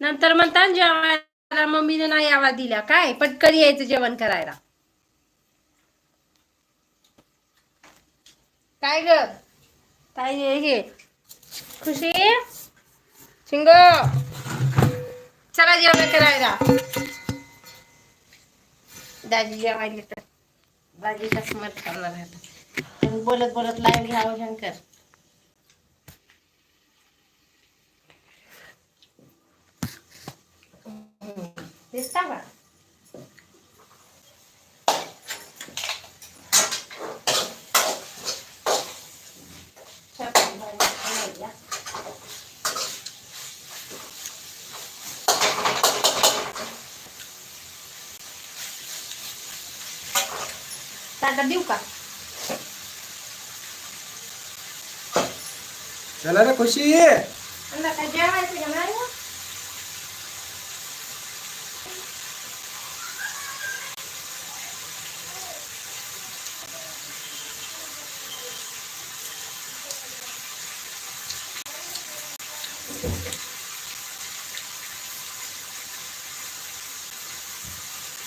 नंतर म्हणतात जेवायला मम्मीने नाही आवाज दिला. काय? पटकन यायचं जेवण करायला. काय ग? काय हे? खुशी? शिंग? चला जेवण करायला. दाजी जेवायला तर दाजी कसं मत करणार बोलत बोलत लाईन घ्यावं शंकर. दिसता का चपाती भाजी खायला. ताटात देऊ का चला रे खुशी अंदा काय जेवायचं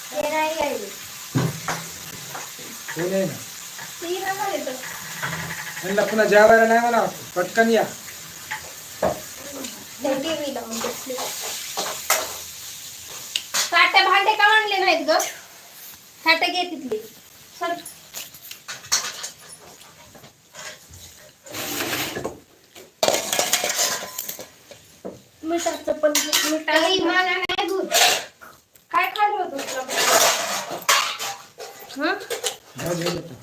हो? नाही यायले. कोण आहे ना ती तर. त्यांना पुन्हा जेवायला नाही म्हणा पटकन या TV लावून बसले. भांडे का आणले नाहीत ग ताटे घे तिथली सर मिठाचं पण मिठाई मला नाही दूध काय खाल्लं होतं तुला? हं? जाऊ दे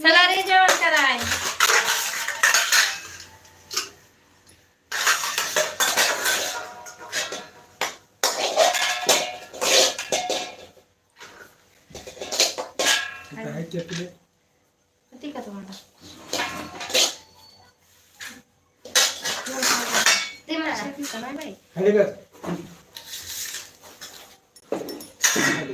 चला रे जेवण कराय तिथं आहे की आपले ठीक आहे तुम्हाला ते म्हणा नाही बाई खाली कर धर भाकर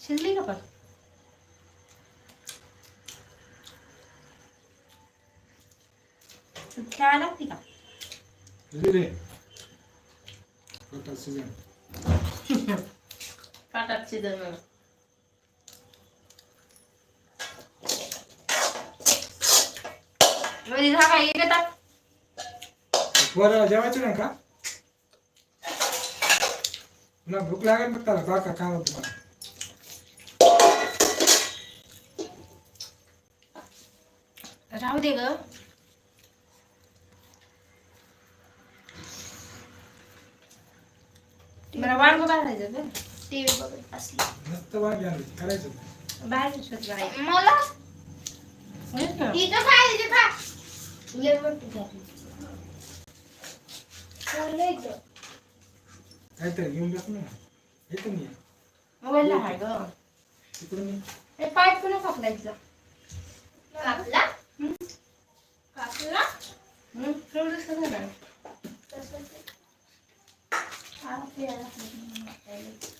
शिजली का पण? खेळायला लागते का? पोटात शिजन. मध्ये झाका येतात पोराला जेवायचं नाही का? पुन्हा भूक लागेल मग त्याला काका काय म्हणतो? मला राहू दे ग. मला वांग बांधायचं ग टीव्ही बघत असली मस्त वांगे आणले करायचं. बाहेर. मला? ना. इथं काय इथं खा. काहीतरी घेऊन बस ना. येतो मी. मोबाईलला आहे ग. तिकडून ये. हे पाईप पुन्हा कापला हम्म. कापला? हम्म, एवढंच का झालं? तसं ते. हा, फिरायला लागलं.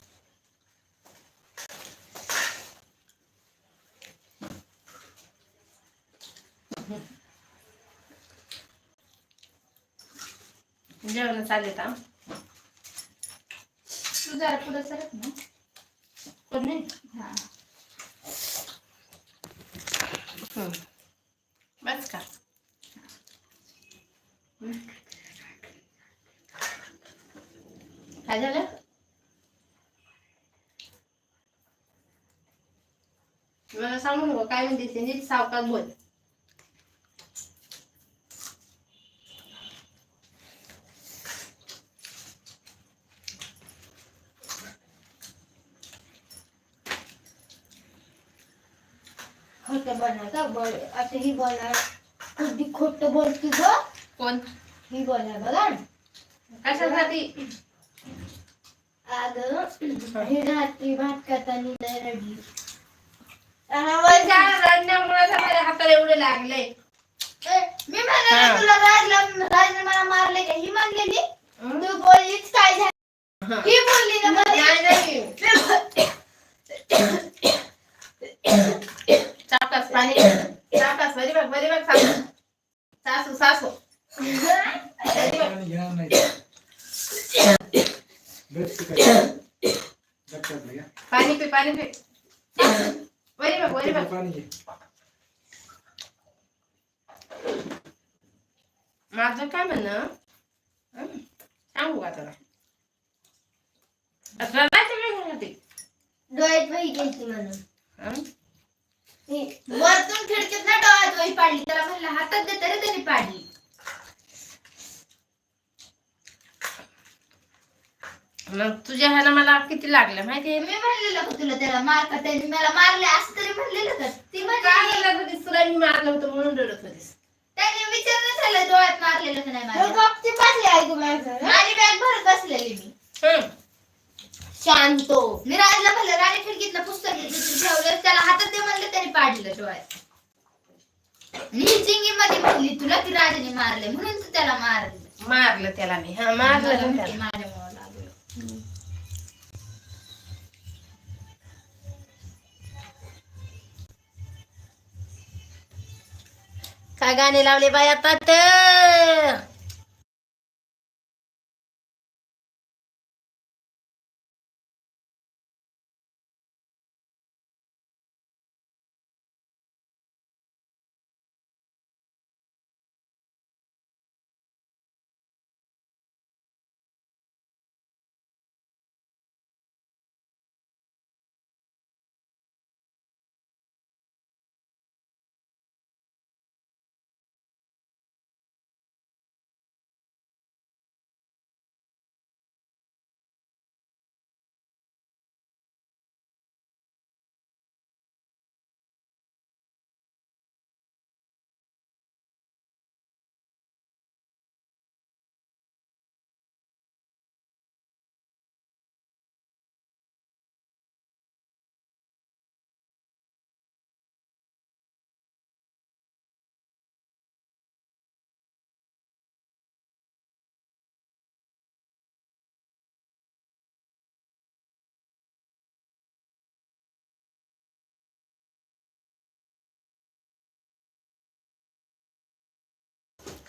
जेवण चालले का तू जरा पुढं सरक ना. कोण नाही? हा. बस का. काय झालं? मला सांगू नको काय म्हणते ते नीट सावकाश बोल खोटं बोलणार बोल आता ही बोलणार कधी खोटं बोलती ग कोण ही बोलणार बघा कशासाठी अगं ही रात्री भात करताना लय रडली रडण्यामुळे माझ्या हाताला एवढे लागले मी म्हणाले हा. तुला राजला राजने मला मारले का ही म्हणलेली तू बोललीच काय झालं ही बोलली ना मध्ये. चापास पाणी चापास बरी बघ बरी बघ सासू सासू सासू बरी बघ. पाणी घेणार नाही गच्च काय लक्षात घ्या पाणी पी पाणी पी बरी बघ बरी बघ पाणी घे माझं काय म्हणणं हं? सांगू का तुला रडायचं काय ह्यासाठी? डोळ्यात वही गेली म्हणून हं? ती वरतून खिडकीत ना डोळ्यात वही पाडली. त्याला म्हणलं हातात दे तरी त्याने पाडली. मग तुझ्या ह्यानं मला किती लागलं माहितीये? मी म्हणलेलं का तुला त्याला मार का त्याने? मला मारले असं तरी म्हणलेलं का ती काय म्हणजे रडत होतीस तुला मी मारलं होतं म्हणून रडत होतीस. त्याने विचारणं झालं डोळ्यात मारलेलं का नाही मारलं माझी बॅग भरत बसलेली मी. हं. शांतो. मी राजला म्हणलं राणी खिडकीतलं पुस्तक ठेवलं त्याला हातात ते म्हणलं त्याने पाडलं डोळ्यात. चिंगी मध्ये म्हणली तुला की राजाने मारले म्हणून तू त्याला मारलं. मारलं त्याला मी. हा मारलं त्याला. माझ्यामुळं लागलं. काय गाणे लावले बाय आता तर?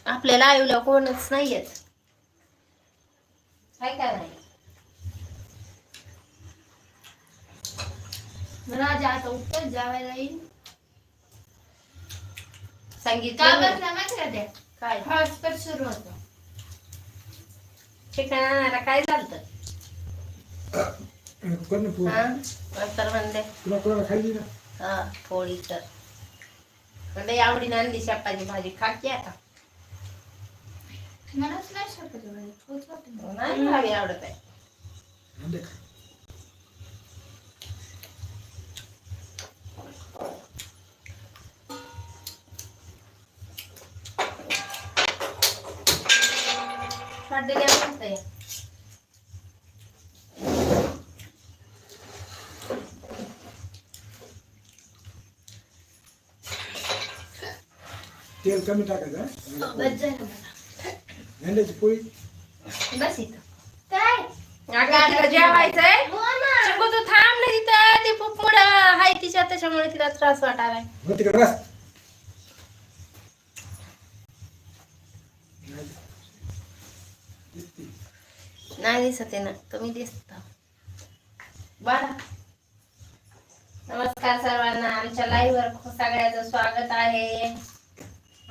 आपल्याला आयुला कोणच नाहीयेत. काय काय नाही? राजा आता उत्तर जेवायला येईल सांगितलं का. बसला माहिती का काय? हॉटस्पॉट सुरू होतं. चिकन आणायला काय झालं कर ना पोळी. हा? नंतर म्हणले तुला कोणाला खाल्ली ना हा पोळी तर. म्हणले आवडीने आणली शेपाची भाजी. खाकी आता. मलाच नाही शकत बाई. वाटतं. नाही आवडत आहे आहे तेल कमी टाकायचं? बस झालं मला. अंड्याची पोळी. बस इथं. काय? अगं तिला जेवायचंय. हो ना. चिकू तू थांब ना तिथं. ती खूप मोठं आहे तिच्या त्याच्यामुळे तिला त्रास वाटायला हो तिकडे बस. नाही. दिसती. आहे ना. तुम्ही दिसता बरं नमस्कार सर्वांना. आमच्या लाईव्ह वर खूप सगळ्याचं स्वागत आहे.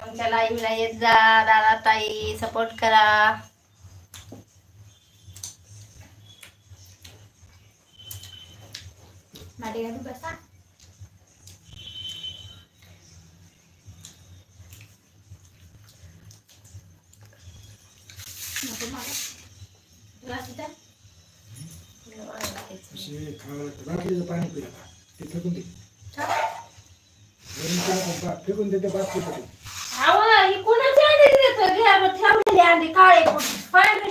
आमच्या लाईव्हला येत जा दादा ताई सपोर्ट करा. माडी बसा. पाणी पिला ते फेकून दे फेकून देते मध्ये अहो, ही कोणाची अंडी देतो? घ्या, मग ठेवलेली अंडी काळे कुठे पांढरे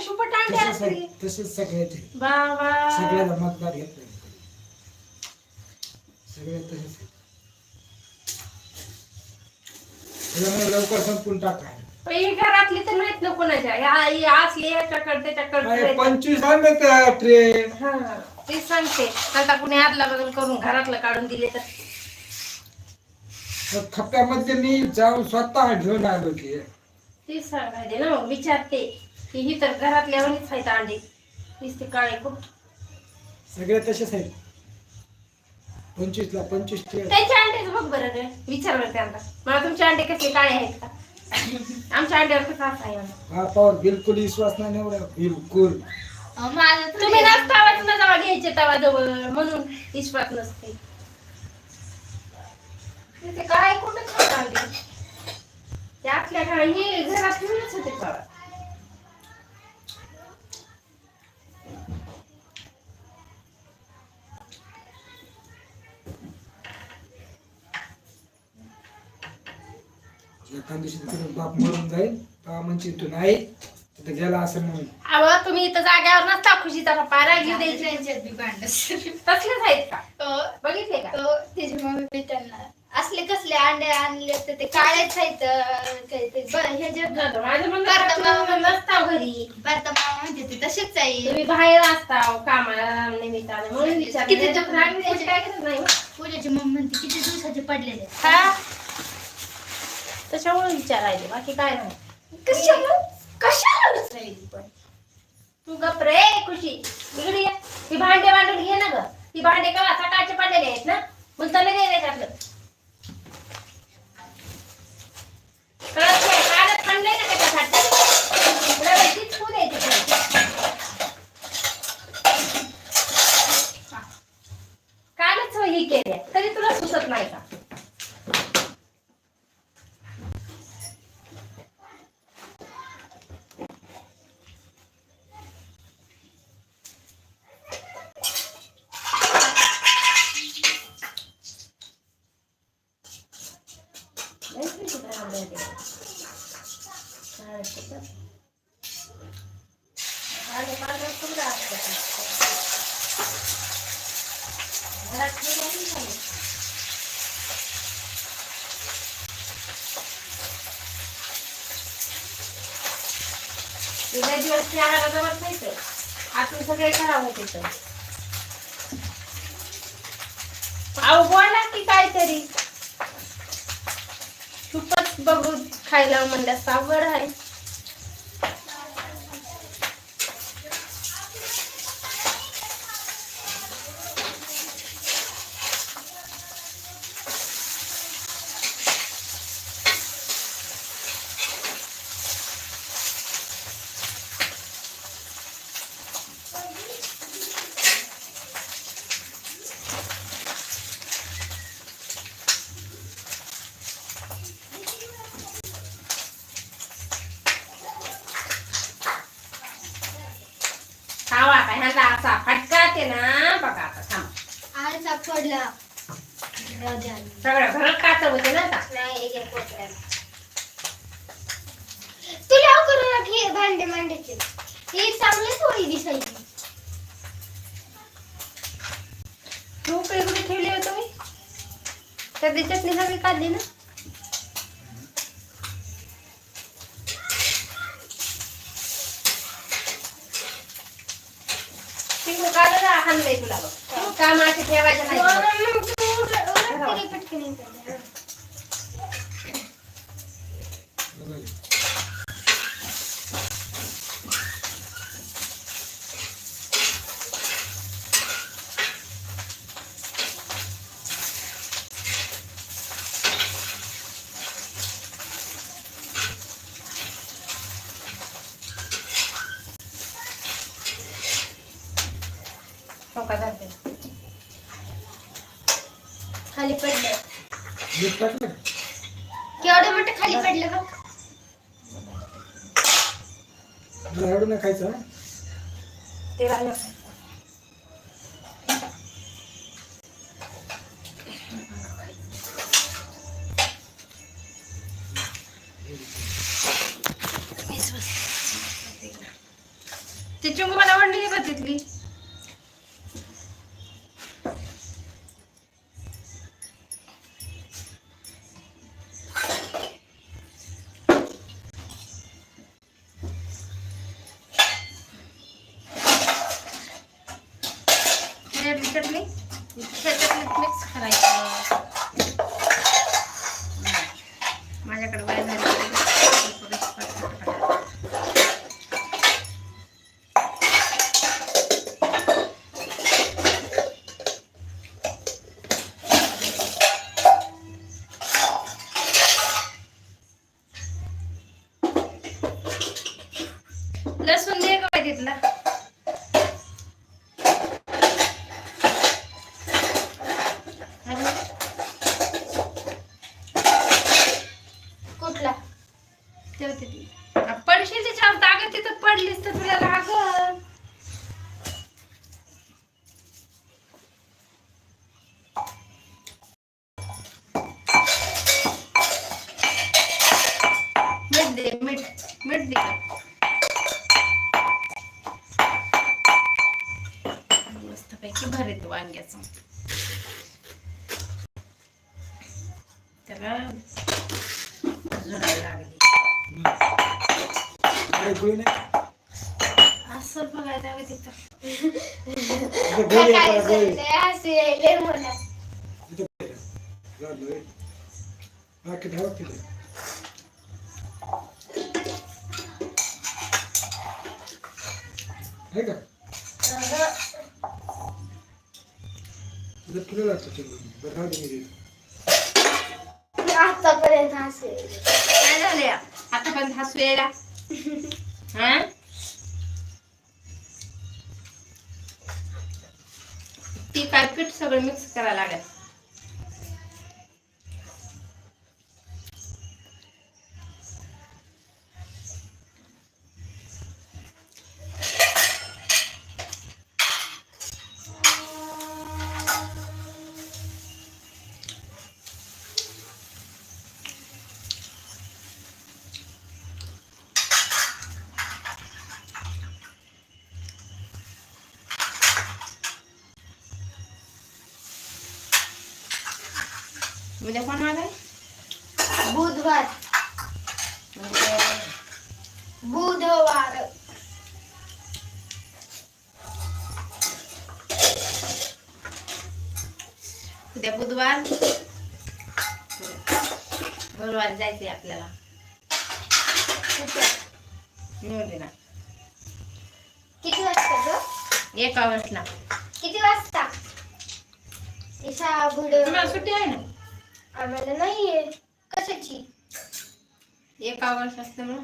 तसेच सगळ्याचे बाबा. सगळ्याला मतदार घेत नाही. सगळे तसेच. आहेत. त्याच्यामुळे लवकर संपून टाका. ही घरातली तर नाहीत ना कोणाच्या. ह्या ही असली याच्याकडे अरे त्याच्याकडे पंचवीस त्या ट्रेन. हा सांगते. आता कुणी आदला बदल करून घरातलं काढून दिले तर. खप्प्यामध्ये मी जाऊन स्वतः घेऊन आलो की. ते सांगायचे ना मग विचारते. ही तर घरातल्यावरच आहेत अंडे. नुसते काळे खूप. सगळे तसेच आहेत. पंचवीस ला पंचवीस त्यांचे अंडेच बघ बरं रे. विचार बरं त्यांना. मला तुमचे अंडे कसले काळे आहेत का? आमच्या अंड्यावर कसं आहे. हा पावर बिलकुल विश्वास नाही एवढा. बिलकुल. माझं तुम्ही नसतावा तुला जेव्हा घ्यायचे तेव्हा जवळ. म्हणून विश्वास नसते. ते काय कुठं खात अंडे? ते आपल्या काय हे घरात होते बाबा बाप मरून जाईल तेव्हा म्हणजे तू नाही तिथे गेला असं म्हणून. अहो तुम्ही इथं जाग्यावर नसता खुशीचा पप्पा. रागी द्यायची त्यांच्यात बी भांडण सुरू. तसलेच आहेत का? हो, बघितले का? हो, त्याची मम्मी त्यांना असले कसले अंडे आणले तर ते काळेच आहेत. माझं म्हणणं. नसता घरी. भारता मामा म्हणते ते तसेच आहे. तुम्ही बाहेर असता कामाला निमित्ताने. म्हणून विचार किती किती दुखणं राग द्यायची काय गरज नाही. पूजाची मम्मी म्हणते किती दिवसाचे पडलेले. हा? त्याच्यामुळे विचारायचे बाकी काय नाही. कशाला कशाला विचारायची पण? तू गप रे खुशी. इकडे ये. ही भांडे भांडून घे ना ग. ती भांडे का सकाळचे पडलेले आहेत ना? मग त्याला घे त्यातलं. कळत नाही. कालच आणलंय ना त्याच्यासाठी. तुला माहितीच तू द्यायची तुला. कालच ही केली तरी तुला सुचत नाही का नाही तुझी काय आवडत आहे. काय असतं तर? भांडे पांढरं कुठं असतं? घरात ठेवलं नाही खाली. गेल्या जमत नाही तर. आतून सगळे खराब होते तर. अहो बोला की काहीतरी. खूपच बघू खायला म्हणल्यास अवघड आहे. ह्याला असा फटका ते ना बघा आता थांब. आज सापडला. राहू द्या. सगळं काच होते ना आता. नाही. तू हे भांडे मांडायचे. ही चांगली थोडी दिसायची. तू कुठे ठेवली तुम्ही? त्या चटणी सगळी काढली ना तिकडे काढलं ना हाणलंय तुला बघ का मासे ठेवायचं नाही तरी पटकन येतं. बघा. हो का जाते खाली पडलं मीठ टाकलं का? केवढं मोठं खाली पडलं बघ एवढं नाही खायचं? ते राहिलं ती चुंगू त्याला जुळायला लागली काय गोळी नाही असं बघायला हवं तिथं इथं गोळी आहे का गोळी असे यायले मला इथं गोळी आहे. झालं होय. हा किती हवं तिथे आहे का इथं तुला लागतं राहू दे मी. आतापर्यंत असे काय झाले आतापर्यंत हसू यायला? हा? ती काय पीठ सगळं मिक्स करायला लागेल. उद्या कोण आलाय? बुधवार. म्हणजे बुधवार. उद्या बुधवार. गुरुवारी जायचंय आपल्याला. निवडीला किती वाजता एका वर्षला किती वाजता? सुट्टी आहे ना? आम्हाला नाहीये. कशाची? एका वर्ष असल्यामुळं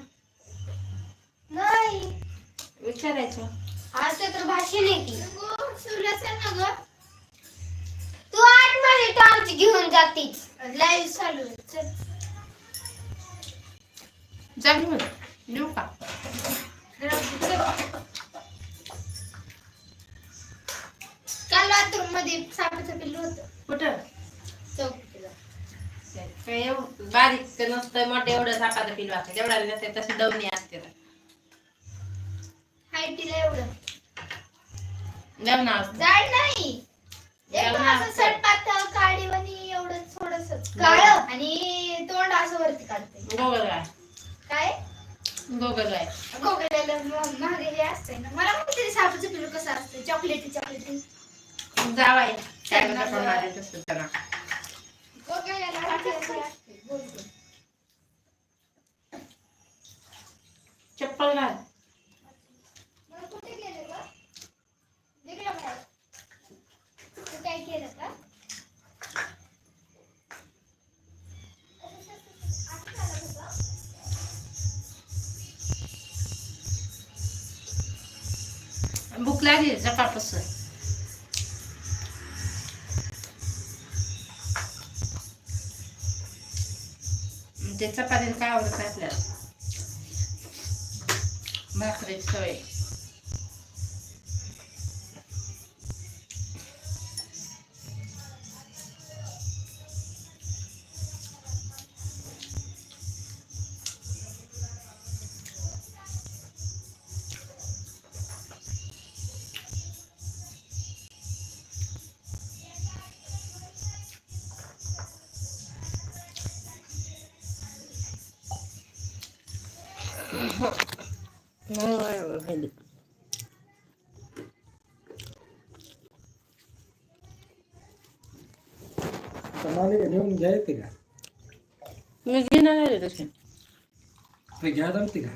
नाही. विचारायचं. आज तर भाषण आहे की ग तू आठ मिनिट आमची घेऊन जातीस लाईव्ह चालू आहे. चल. जा घेऊन. देऊ का? काल बाथरूममध्ये सापाचं पिल्लू होतं. कुठं? काय एवढं बारीक ते नसतं मोठं एवढं सापाचं पिल वाटतं जेवढा नसते तशी दवणी असते हायटीला एवढं. दवणा असते जाड नाही. एकदम एवढं असं असतं. सडपातळ काळीवाणी एवढं थोडस. काळ आणि तोंड असं वरती काढते. गोगल आहे काय? गोगल आहे गोगल्याला महागेले असते ना. मला माहिती तरी सापाचं पिल्लू कसं असतं चॉकलेटी चॉकलेटी. जावाय मारे तसं त्याला गोगल्याला असं असते, गोल गोल. चप्पल घाल. बुक कुठे झपाटस ते चपातीने काय आवडत नाही आपल्याला. भाकरीची सवय. नाही मला घेऊन घ्या येते का? मी घेणार आहे तसे. घ्या जमते का?